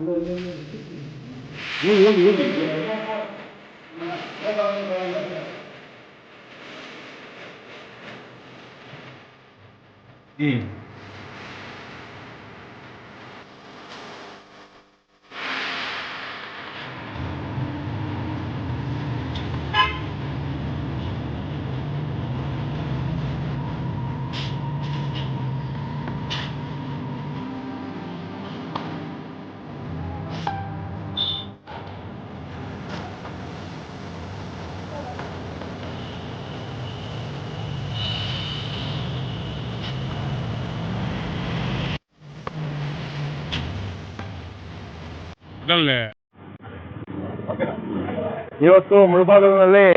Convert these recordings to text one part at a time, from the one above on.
여기 여기 여기 예. ಇವತ್ತು ಮುಳುಬಾಗಿಲಿನಲ್ಲಿ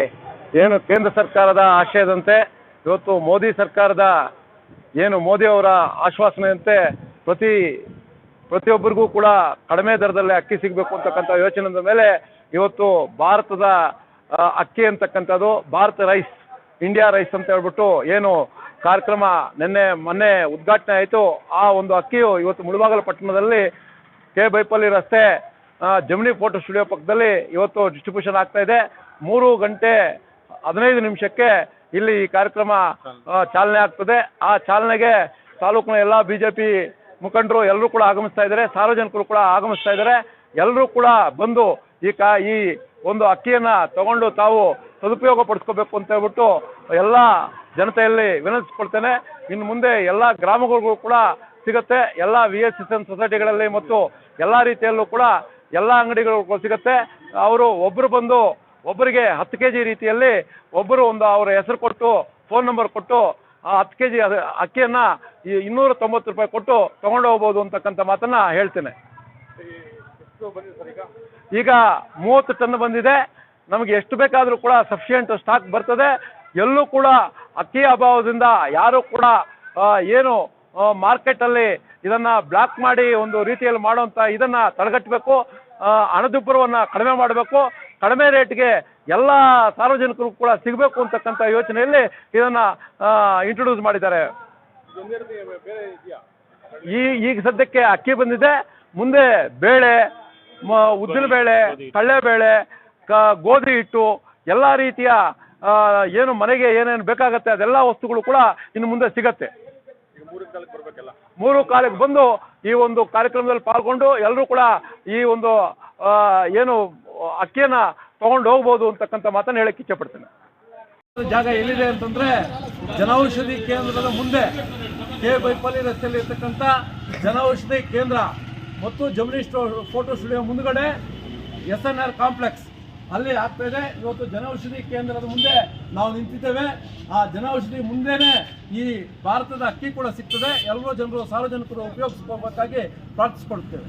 ಏನು ಕೇಂದ್ರ ಸರ್ಕಾರದ ಆಶಯದಂತೆ, ಇವತ್ತು ಮೋದಿ ಸರ್ಕಾರದ ಏನು ಮೋದಿ ಅವರ ಆಶ್ವಾಸನೆಯಂತೆ ಪ್ರತಿ, ಪ್ರತಿಯೊಬ್ಬರಿಗೂ ಕೂಡ ಕಡಿಮೆ ದರದಲ್ಲಿ ಅಕ್ಕಿ ಸಿಗಬೇಕು ಅಂತಕ್ಕಂಥ ಯೋಚನೆದ ಮೇಲೆ ಇವತ್ತು ಭಾರತದ ಅಕ್ಕಿ ಅಂತಕ್ಕಂಥದ್ದು, ಭಾರತ ರೈಸ್, ಇಂಡಿಯಾ ರೈಸ್ ಅಂತ ಹೇಳ್ಬಿಟ್ಟು ಏನು ಕಾರ್ಯಕ್ರಮ ನಿನ್ನೆ, ಮೊನ್ನೆ ಉದ್ಘಾಟನೆ ಆಯಿತು. ಆ ಒಂದು ಅಕ್ಕಿಯು ಇವತ್ತು ಮುಳುಬಾಗಲ ಪಟ್ಟಣದಲ್ಲಿ ಕೆ ಬೈಪಲ್ಲಿ ರಸ್ತೆ ಜಮಿನಿ ಫೋಟೋ ಸ್ಟುಡಿಯೋ ಪಕ್ಕದಲ್ಲಿ ಇವತ್ತು ಡಿಸ್ಟ್ರಿಬ್ಯೂಷನ್ ಆಗ್ತಾ ಇದೆ. ಮೂರು ಗಂಟೆ ಹದಿನೈದು ನಿಮಿಷಕ್ಕೆ ಇಲ್ಲಿ ಈ ಕಾರ್ಯಕ್ರಮ ಚಾಲನೆ ಆಗ್ತದೆ. ಆ ಚಾಲನೆಗೆ ತಾಲೂಕಿನ ಎಲ್ಲ ಬಿ ಜೆ ಪಿ ಮುಖಂಡರು ಎಲ್ಲರೂ ಕೂಡ ಆಗಮಿಸ್ತಾ ಇದ್ದಾರೆ. ಸಾರ್ವಜನಿಕರು ಕೂಡ ಆಗಮಿಸ್ತಾ ಇದ್ದಾರೆ. ಎಲ್ಲರೂ ಕೂಡ ಬಂದು ಈ ಕಾ, ಈ ಒಂದು ಅಕ್ಕಿಯನ್ನು ತಗೊಂಡು ತಾವು ಸದುಪಯೋಗ ಪಡಿಸ್ಕೋಬೇಕು ಅಂತ ಹೇಳ್ಬಿಟ್ಟು ಎಲ್ಲ ಜನತೆಯಲ್ಲಿ ವಿನಂತಿಸ್ಕೊಳ್ತೇನೆ. ಇನ್ನು ಮುಂದೆ ಎಲ್ಲ ಗ್ರಾಮಗಳಿಗೂ ಕೂಡ ಸಿಗುತ್ತೆ. ಎಲ್ಲ ವಿ ಎಸ್ ಎಸ್ ಸೊಸೈಟಿಗಳಲ್ಲಿ ಮತ್ತು ಎಲ್ಲ ರೀತಿಯಲ್ಲೂ ಕೂಡ ಎಲ್ಲ ಅಂಗಡಿಗಳಿಗೂ ಸಿಗುತ್ತೆ. ಅವರು ಒಬ್ಬರು ಬಂದು ಒಬ್ಬರಿಗೆ ಹತ್ತು ಕೆ ಜಿ ರೀತಿಯಲ್ಲಿ ಒಬ್ಬರು ಒಂದು ಅವರ ಹೆಸರು ಕೊಟ್ಟು ಫೋನ್ ನಂಬರ್ ಕೊಟ್ಟು, ಆ ಹತ್ತು ಕೆ ಜಿ ಅಕ್ಕಿಯನ್ನು ಈ ಇನ್ನೂರ ತೊಂಬತ್ತು ರೂಪಾಯಿ ಕೊಟ್ಟು ತಗೊಂಡು ಹೋಗ್ಬೋದು ಅಂತಕ್ಕಂಥ ಮಾತನ್ನ ಹೇಳ್ತೇನೆ. ಈಗ ಮೂವತ್ತು ಟನ್ ಬಂದಿದೆ. ನಮಗೆ ಎಷ್ಟು ಬೇಕಾದರೂ ಕೂಡ ಸಫಿಷಿಯೆಂಟ್ ಸ್ಟಾಕ್ ಬರ್ತದೆ. ಎಲ್ಲೂ ಕೂಡ ಅಕ್ಕಿ ಅಭಾವದಿಂದ ಯಾರೂ ಕೂಡ ಏನು ಮಾರ್ಕೆಟಲ್ಲಿ ಇದನ್ನು ಬ್ಲಾಕ್ ಮಾಡಿ ಒಂದು ರೀತಿಯಲ್ಲಿ ಮಾಡುವಂಥ ಇದನ್ನು ತಡೆಗಟ್ಟಬೇಕು. ಹಣದುಬ್ಬರವನ್ನು ಕಡಿಮೆ ಮಾಡಬೇಕು. ಕಡಿಮೆ ರೇಟ್ಗೆ ಎಲ್ಲ ಸಾರ್ವಜನಿಕರು ಕೂಡ ಸಿಗಬೇಕು ಅಂತಕ್ಕಂಥ ಯೋಚನೆಯಲ್ಲಿ ಇದನ್ನ ಇಂಟ್ರೊಡ್ಯೂಸ್ ಮಾಡಿದ್ದಾರೆ. ಈ ಈಗ ಸದ್ಯಕ್ಕೆ ಅಕ್ಕಿ ಬಂದಿದೆ. ಮುಂದೆ ಬೇಳೆ ಉದ್ದಿನ ಬೇಳೆ ಕಡಲೆಬೇಳೆ ಕ ಗೋಧಿ ಹಿಟ್ಟು ಎಲ್ಲ ರೀತಿಯ ಏನು ಮನೆಗೆ ಏನೇನು ಬೇಕಾಗತ್ತೆ ಅದೆಲ್ಲ ವಸ್ತುಗಳು ಕೂಡ ಇನ್ನು ಮುಂದೆ ಸಿಗತ್ತೆ. ಮೂರು ಕಾಲಕ್ಕೆ ಬಂದು ಈ ಒಂದು ಕಾರ್ಯಕ್ರಮದಲ್ಲಿ ಪಾಲ್ಗೊಂಡು ಎಲ್ಲರೂ ಕೂಡ ಈ ಒಂದು ಏನು ಅಕ್ಕಿಯನ್ನ ತಗೊಂಡು ಹೋಗ್ಬೋದು ಅಂತಕ್ಕಂಥ ಮಾತನ್ನ ಹೇಳಕ್ಕೆ ಇಚ್ಛೆಪಡ್ತೇನೆ. ಜಾಗ ಎಲ್ಲಿದೆ ಅಂತಂದ್ರೆ ಜನೌಷಧಿ ಕೇಂದ್ರದ ಮುಂದೆ ಕೆ ಬೈಪಲ್ಲಿ ರಸ್ತೆಯಲ್ಲಿ ಇರ್ತಕ್ಕಂಥ ಜನೌಷಧಿ ಕೇಂದ್ರ ಮತ್ತು ಜಮಿನಿ ಸ್ಟೋ ಫೋಟೋ ಸ್ಟುಡಿಯೋ ಮುಂದ್ಗಡೆ ಎಸ್ ಎನ್ ಆರ್ ಕಾಂಪ್ಲೆಕ್ಸ್ ಅಲ್ಲಿ ಆಗ್ತಾ ಇದೆ ಇವತ್ತು ಜನೌಷಧಿ ಕೇಂದ್ರದ ಮುಂದೆ ನಾವು ನಿಂತಿದ್ದೇವೆ. ಆ ಜನೌಷಧಿ ಮುಂದೆನೆ ಈ ಭಾರತದ ಅಕ್ಕಿ ಕೂಡ ಸಿಗ್ತದೆ. ಎಲ್ಲರೂ ಜನರು ಸಾರ್ವಜನಿಕರು ಉಪಯೋಗಿಸ್ಕೋಬೇಕಾಗಿ ಪ್ರಾರ್ಥಿಸ್ಕೊಳ್ತೇವೆ.